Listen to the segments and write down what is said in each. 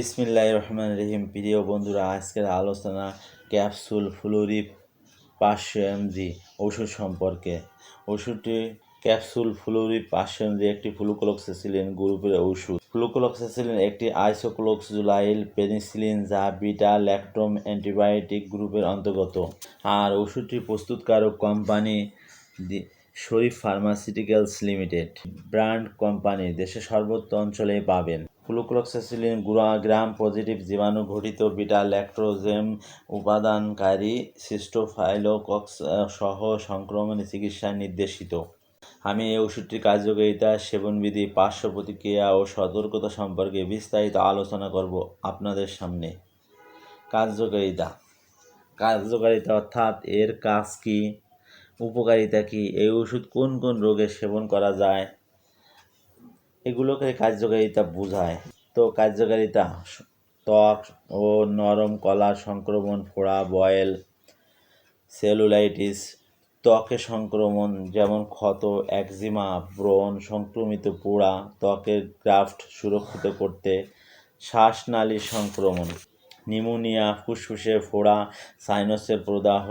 বিসমিল্লাহ রহমান রহিম। প্রিয় বন্ধুরা, আজকের আলোচনা ক্যাপসুল ফ্লুরি পাঁচশো এমজি ওষুধ সম্পর্কে। ওষুধটি ক্যাপসুল ফ্লুরি পাঁচশো এমজি একটি ফ্লুক্লোক্সেসিলিন গ্রুপের ওষুধ। ফ্লুক্লোক্সেসিলিন একটি আইসোক্লোক্সজুলাইল পেনিসিলিন যা বিটা ল্যাকটোম অ্যান্টিবায়োটিক গ্রুপের অন্তর্গত। আর ওষুধটি প্রস্তুতকারক company Sharif pharmaceuticals limited brand company দেশের সর্বত্র অঞ্চলেই পাবেন। ফ্লুক্লোক্সাসিলিন গ্রাম পজিটিভ জীবাণু ঘটিত বিটা ল্যাক্টোজেম উপাদানকারী সিস্টোফাইলোকক্স সহ সংক্রমণে চিকিৎসায় নির্দেশিত। আমি এই ওষুধটির কার্যকারিতা, সেবনবিধি, পার্শ্ব প্রতিক্রিয়া ও সতর্কতা সম্পর্কে বিস্তারিত আলোচনা করব আপনাদের সামনে। কার্যকারিতা। কার্যকারিতা অর্থাৎ এর কাজ কি? উপকারিতা কি? এই ওষুধ কোন কোন রোগে সেবন করা যায়? এগুলোকে কার্যকারিতা বোঝায়। তো কার্যকারিতা, ত্বক ও নরম কলা সংক্রমণ, ফোড়া, বয়েল, সেলুলাইটিস, ত্বকে সংক্রমণ যেমন ক্ষত, একজিমা, ব্রণ, সংক্রমিত পোড়া, ত্বকের গ্রাফট সুরক্ষিত করতে শ্বাসনালীর সংক্রমণ। নিউমোনিয়া ফুসফুসে ফোড়া, সাইনাসের প্রদাহ,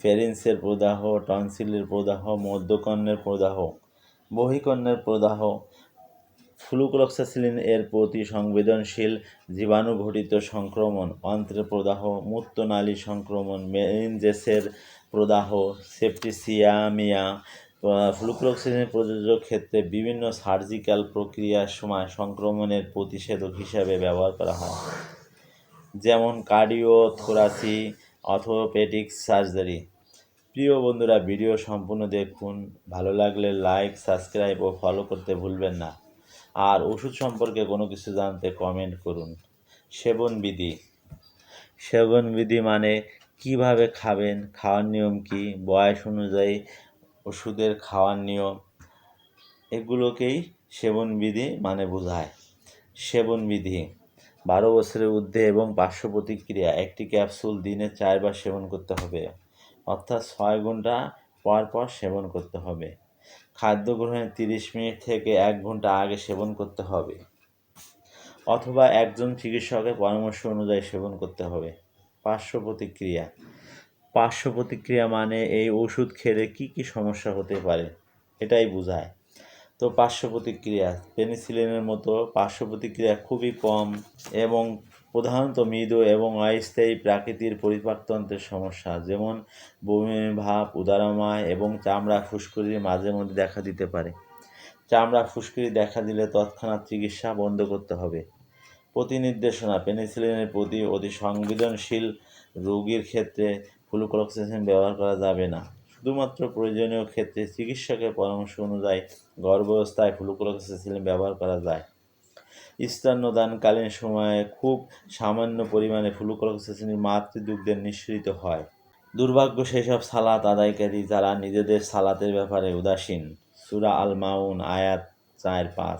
ফেরিন্সের প্রদাহ, টনসিলের প্রদাহ, মধ্যকর্ণের প্রদাহ, বহিকর্ণের প্রদাহ। ফ্লুক্লোক্সাসিলিন এর প্রতি সংবেদনশীল জীবাণুঘটিত সংক্রমণ, অন্ত্রের প্রদাহ, মূত্রনালী সংক্রমণ, মেরিনজেসের প্রদাহ, সেপ্টিসিয়ামিয়া ফ্লুক্লোক্সাসিলিন প্রযোজ্য ক্ষেত্রে বিভিন্ন সার্জিক্যাল প্রক্রিয়ার সময় সংক্রমণের প্রতিষেধক হিসাবে ব্যবহার করা হয়। যেমন কার্ডিও থোরাসি অর্থোপেডিক সার্জারি প্রিয় বন্ধুরা ভিডিও সম্পূর্ণ দেখুন। ভালো লাগলে লাইক সাবস্ক্রাইব ও ফলো করতে ভুলবেন না। আর ওষুধ সম্পর্কে কোনো কিছু জানতে কমেন্ট করুন। সেবন বিধি। সেবন বিধি মানে কীভাবে খাবেন, খাওয়ার নিয়ম কি, বয়স অনুযায়ী ওষুধের খাওয়ার নিয়ম, এগুলোকেই সেবন বিধি মানে বোঝায়। সেবন বিধি। বারো বছরের ঊর্ধ্বে এবং পার্শ্ব প্রতিক্রিয়া একটি ক্যাপসুল দিনে চারবার সেবন করতে হবে, অর্থাৎ ছয় ঘণ্টা পর পর সেবন করতে হবে। খাদ্য গ্রহণের তিরিশ মিনিট থেকে এক ঘণ্টা আগে সেবন করতে হবে, অথবা একজন চিকিৎসকের পরামর্শ অনুযায়ী সেবন করতে হবে। পার্শ্ব প্রতিক্রিয়া। পার্শ্ব প্রতিক্রিয়া মানে এই ওষুধ খেলে কি কি সমস্যা হতে পারে, এটাই বোঝায়। তো পার্শ্ব প্রতিক্রিয়া পেনিসিলিনের মতো পার্শ্ব প্রতিক্রিয়া খুবই কম এবং প্রধানত মৃদু এবং অস্থায়ী প্রাকৃতিক পরিপাকতন্ত্রের সমস্যা, যেমন বমি ভাব, উদারময় এবং চামড়া ফুসকুড়ির মাঝে মধ্যে দেখা দিতে পারে। চামড়া ফুসকুড়ি দেখা দিলে তৎক্ষণাৎ চিকিৎসা বন্ধ করতে হবে। প্রতি নির্দেশনা পেনিসিলিনের প্রতি অতি সংবেদনশীল রোগীর ক্ষেত্রে ফ্লুক্লোক্সেসিন ব্যবহার করা যাবে না। শুধুমাত্র প্রয়োজনীয় ক্ষেত্রে চিকিৎসকের পরামর্শ অনুযায়ী গর্ভাবস্থায় ফ্লুক্লোক্সেসিন ব্যবহার করা যায়। স্তন্যদানকালীন সময়ে খুব সামান্য পরিমাণে ফ্লুক্লোক্সেসিন মাতৃদুগ্ধের নিঃসৃত হয়। দুর্ভাগ্য সেসব সালাত আদায়কারী যারা নিজেদের সালাতের ব্যাপারে উদাসীন। সুরা আল মাউন আয়াত চার, পাঁচ।